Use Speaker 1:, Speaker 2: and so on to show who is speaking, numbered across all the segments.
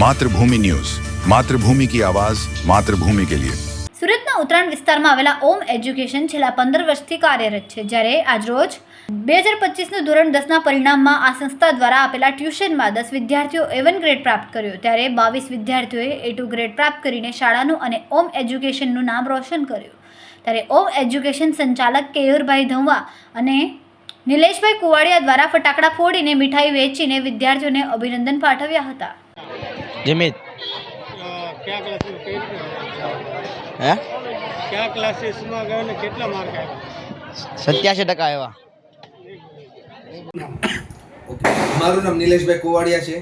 Speaker 1: Mathrubhumi news. Mathrubhumi કી આવાજ, માતૃભૂમિ કે લિયે.
Speaker 2: સુરતના ઉત્તરાયણ વિસ્તારમાં આવેલા ઓમ એજ્યુકેશન છેલ્લા પંદર વર્ષથી કાર્યરત છે. જ્યારે આજરોજ બે હજાર પચીસનું ધોરણ દસના પરિણામમાં આ સંસ્થા દ્વારા આપેલા ટ્યુશનમાં દસ વિદ્યાર્થીઓ એવન ગ્રેડ પ્રાપ્ત કર્યો. ત્યારે બાવીસ વિદ્યાર્થીઓએ એ ટુ ગ્રેડ પ્રાપ્ત કરીને શાળાનું અને ઓમ એજ્યુકેશનનું નામ રોશન કર્યું. ત્યારે ઓમ એજ્યુકેશન સંચાલક કેયુરભાઈ ધંવા અને નિલેશભાઈ કુવાડિયા દ્વારા ફટાકડા ફોડીને મીઠાઈ વેચીને વિદ્યાર્થીઓને અભિનંદન પાઠવ્યા હતા.
Speaker 3: જમીત હે?
Speaker 4: કયા ક્લાસીસમાં ગયો ને કેટલા માર્ક આવ્યા?
Speaker 3: સત્યાસી ટકા એવા
Speaker 5: ઓકે મારું નામ નિલેશભાઈ કુવાડિયા છે.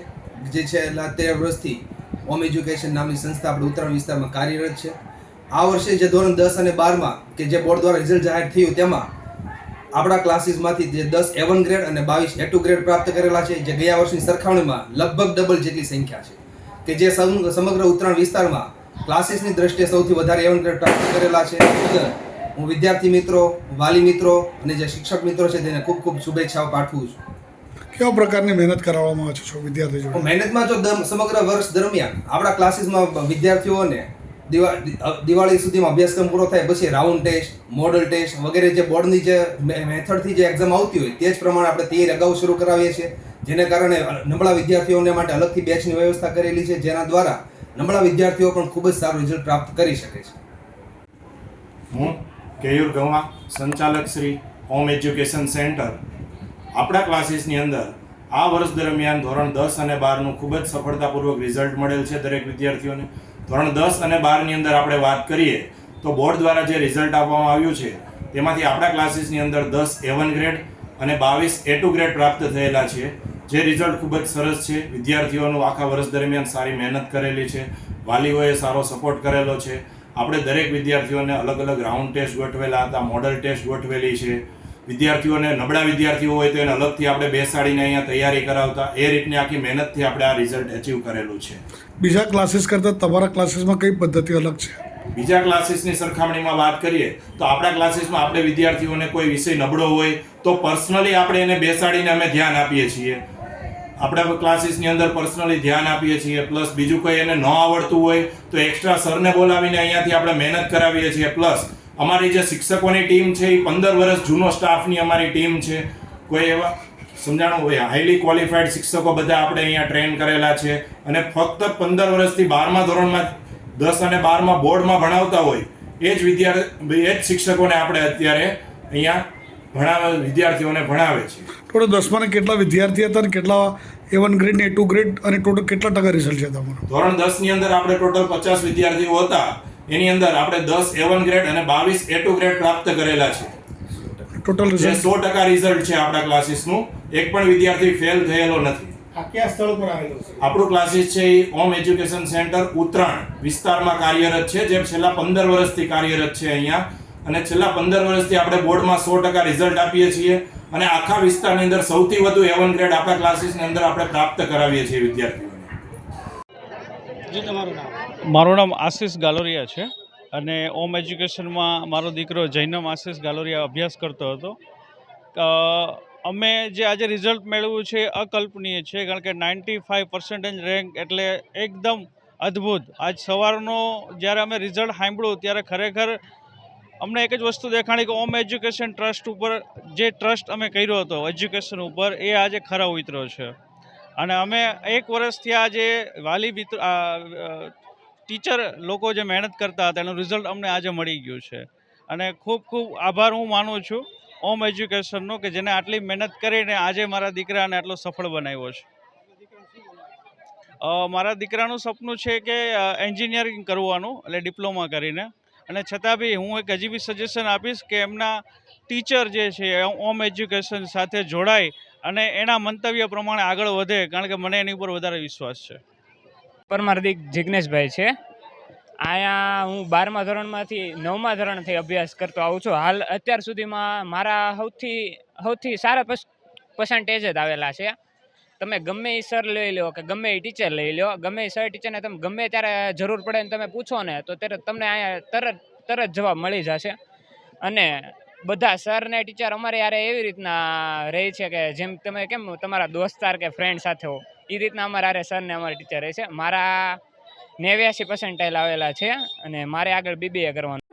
Speaker 5: જે છેલ્લા તેર વર્ષથી હોમ એજ્યુકેશન નામની સંસ્થા આપણે ઉત્તરાયણ વિસ્તારમાં કાર્યરત છે. આ વર્ષે જે ધોરણ દસ અને બારમાં કે જે બોર્ડ દ્વારા રિઝલ્ટ જાહેર થયું તેમાં આપણા ક્લાસીસમાંથી જે દસ એવન ગ્રેડ અને બાવીસ એ ટુ ગ્રેડ પ્રાપ્ત કરેલા છે જે ગયા વર્ષની સરખામણીમાં લગભગ ડબલ જેટલી સંખ્યા છે. કે જે સમ- સમગ્ર ઉત્તરાયણ વિસ્તારમાં ક્લાસીસની દ્રષ્ટિએ સૌથી વધારે એવન પ્રાપ્ત કરેલા છે. હું વિદ્યાર્થી મિત્રો વાલી મિત્રો અને જે શિક્ષક મિત્રો છે તેને ખૂબ ખૂબ શુભેચ્છાઓ પાઠવું છું.
Speaker 6: કેવા પ્રકારની મહેનત કરાવવામાં આવે છે વિદ્યાર્થી જોડે?
Speaker 5: મહેનતમાં જો સમગ્ર વર્ષ દરમિયાન આપણા ક્લાસીસમાં વિદ્યાર્થીઓને દિવા- દિવાળી સુધીમાં અભ્યાસક્રમ પૂરો થાય પછી રાઉન્ડ ટેસ્ટ મોડલ ટેસ્ટ વગેરે જે બોર્ડની જે મેથડથી જે એક્ઝામ આવતી હોય તે જ પ્રમાણે આપણે તૈયારી અગાઉ શરૂ કરાવીએ છીએ. જેને કારણે નબળા વિદ્યાર્થીઓને માટે અલગથી બેચની વ્યવસ્થા કરેલી છે, જેના દ્વારા નબળા વિદ્યાર્થીઓ પણ ખૂબ જ સારું રિઝલ્ટ પ્રાપ્ત કરી શકે છે.
Speaker 7: હું કેયુર ગવા, સંચાલક શ્રી હોમ એજ્યુકેશન સેન્ટર આપણા ક્લાસીસની અંદર આ વર્ષ દરમિયાન ધોરણ દસ અને બારનું ખૂબ જ સફળતાપૂર્વક રિઝલ્ટ મળેલ છે દરેક વિદ્યાર્થીઓને. ધોરણ દસ અને બારની અંદર આપણે વાત કરીએ, તો બોર્ડ દ્વારા જે રિઝલ્ટ આપવામાં આવ્યું છે, તેમાંથી આપણા ક્લાસીસની અંદર દસ એવન ગ્રેડ અને બાવીસ એ ટુ ગ્રેડ પ્રાપ્ત થયેલા છે. જે રિઝલ્ટ ખૂબ જ સરસ છે. વિદ્યાર્થીઓનું આખા વર્ષ દરમિયાન સારી મહેનત કરેલી છે. વાલીઓએ સારો સપોર્ટ કરેલો છે. આપણે દરેક વિદ્યાર્થીઓને અલગ અલગ રાઉન્ડ ટેસ્ટ ગોઠવેલા હતા મોડલ ટેસ્ટ ગોઠવેલી છે. વિદ્યાર્થીઓને નબળા વિદ્યાર્થીઓ હોય તો એને અલગથી આપણે બેસાડીને અહીંયા તૈયારી કરાવતા. એ રીતની આખી મહેનતથી આપણે આ રિઝલ્ટ અચીવ કરેલું છે.
Speaker 6: બીજા ક્લાસીસ કરતાં તમારા ક્લાસીસમાં કઈ પદ્ધતિ અલગ છે?
Speaker 7: બીજા ક્લાસીસની સરખામણીમાં વાત કરીએ તો આપણા ક્લાસીસમાં આપણે વિદ્યાર્થીઓને કોઈ વિષય નબળો હોય તો પર્સનલી આપણે એને બેસાડીને અમે ધ્યાન આપીએ છીએ. આપણા ક્લાસીસની અંદર પર્સનલી ધ્યાન આપીએ છીએ પ્લસ બીજું કંઈ એને ન આવડતું હોય, તો એક્સ્ટ્રા સરને બોલાવીને અહીંયાથી આપણે મહેનત કરાવીએ છીએ. પ્લસ અમારી જે શિક્ષકોની ટીમ છે, એ પંદર વર્ષ જૂનો સ્ટાફની અમારી ટીમ છે. કોઈ એવા, સમજાણું? હોય હાઈલી ક્વોલિફાઈડ શિક્ષકો બધા આપણે અહીંયા ટ્રેન કરેલા છે. અને ફક્ત પંદર વર્ષથી બારમા ધોરણમાં, દસ અને બારમાં બોર્ડમાં ભણાવતા હોય, એ જ વિદ્યાર્થી, એ જ શિક્ષકોને આપણે અત્યારે અહીંયા ભણાવે વિદ્યાર્થીઓને ભણાવે છે.
Speaker 6: ટોટલ દસમાના કેટલા વિદ્યાર્થી હતા અને કેટલા એ વન ગ્રેડ ને એ ટુ ગ્રેડ અને ટોટલ કેટલા ટકા રિઝલ્ટ છે તમારું?
Speaker 7: ધોરણ દસની અંદર આપણે ટોટલ પચાસ વિદ્યાર્થીઓ હતા. એની અંદર આપણે દસ એવન ગ્રેડ અને બાવીસ એ ટુ ગ્રેડ પ્રાપ્ત કરેલા છે.
Speaker 6: ટોટલ
Speaker 7: જે
Speaker 6: રિઝલ્ટ
Speaker 7: સો ટકા રિઝલ્ટ છે આપણા ક્લાસીસનું એક પણ વિદ્યાર્થી ફેલ થયેલો નથી.
Speaker 4: આ કયા સ્થળ પર આવેલું છે?
Speaker 7: આપણું ક્લાસીસ છે એ હોમ એજ્યુકેશન સેન્ટર ઉત્તરાયણ વિસ્તારમાં કાર્યરત છે. જે છેલ્લા પંદર વર્ષથી કાર્યરત છે અહીંયા. અને છેલ્લા પંદર વર્ષથી આપણે બોર્ડમાં સો ટકા રિઝલ્ટ આપીએ છીએ અને આખા વિસ્તારની અંદર સૌથી વધુ એવન ગ્રેડ આપણા ક્લાસીસની અંદર આપણે પ્રાપ્ત કરાવીએ છીએ વિદ્યાર્થીઓને.
Speaker 4: જી તમારું નામ?
Speaker 8: મારું નામ આશિષ ગાલોરિયા છે અને ઓમ એજ્યુકેશનમાં મારો દીકરો જૈનમ આશિષ ગાલોરિયા અભ્યાસ કરતો હતો. અમે જે આજે રિઝલ્ટ મેળવ્યું છે અકલ્પનીય છે કારણ કે નાઇન્ટી ફાઇવ પર્સન્ટેજ રેન્ક એટલે એકદમ અદ્ભુત. આજ સવારનો જ્યારે અમે રિઝલ્ટ સાંભળ્યું ત્યારે ખરેખર અમને એક જ વસ્તુ દેખાણી કે ઓમ એજ્યુકેશન ટ્રસ્ટ ઉપર, જે ટ્રસ્ટ અમે કર્યો હતો, એજ્યુકેશન ઉપર, એ આજે ખરા ઉતર્યો છે. અને અમે એક વર્ષથી આ જે વાલી મિત્ર ટીચર લોકો જે મહેનત કરતા હતા, એનું રિઝલ્ટ અમને આજે મળી ગયું છે. અને ખૂબ ખૂબ આભાર હું માનું છું ઓમ એજ્યુકેશનનો કે જેને આટલી મહેનત કરીને આજે મારા દીકરાને આટલો સફળ બનાવ્યો છે. મારા દીકરાનું સપનું છે કે એન્જિનિયરિંગ કરવાનું, એટલે ડિપ્લોમા કરીને. અને છતાં બી હું એક હજી બી સજેશન આપીશ કે એમના ટીચર જે છે ઓમ એજ્યુકેશન સાથે જોડાય અને એના મંતવ્ય પ્રમાણે આગળ વધે, કારણ કે મને એની ઉપર વધારે વિશ્વાસ છે.
Speaker 9: પરમાર્દિક દીક જિજ્ઞેશભાઈ છે. અહીંયા હું બારમા ધોરણમાંથી નવમા ધોરણથી અભ્યાસ કરતો આવું છું. હાલ અત્યાર સુધીમાં મારા સૌથી સૌથી સારા પર્સન્ટેજ જ આવેલા છે. તમે ગમે એ સર લઈ લો કે ગમે એ ટીચર લઈ લો ગમે એ સર ટીચરને તમે ગમે ત્યારે જરૂર પડે ને તમે પૂછો ને, તો ત્યારે તમને અહીંયા તરત તરત જવાબ મળી જશે. અને બધા સર ને ટીચર અમારે યારે એવી રીતના રહે છે કે જેમ તમે કેમ તમારા દોસ્તાર કે ફ્રેન્ડ સાથે હો એ રીતના અમારા હારે સર ને અમારા ટીચર રહે છે. મારા નેવ્યાસી પર્સન્ટાઇલ આવેલા છે અને મારે આગળ બીબીએ કરવાનું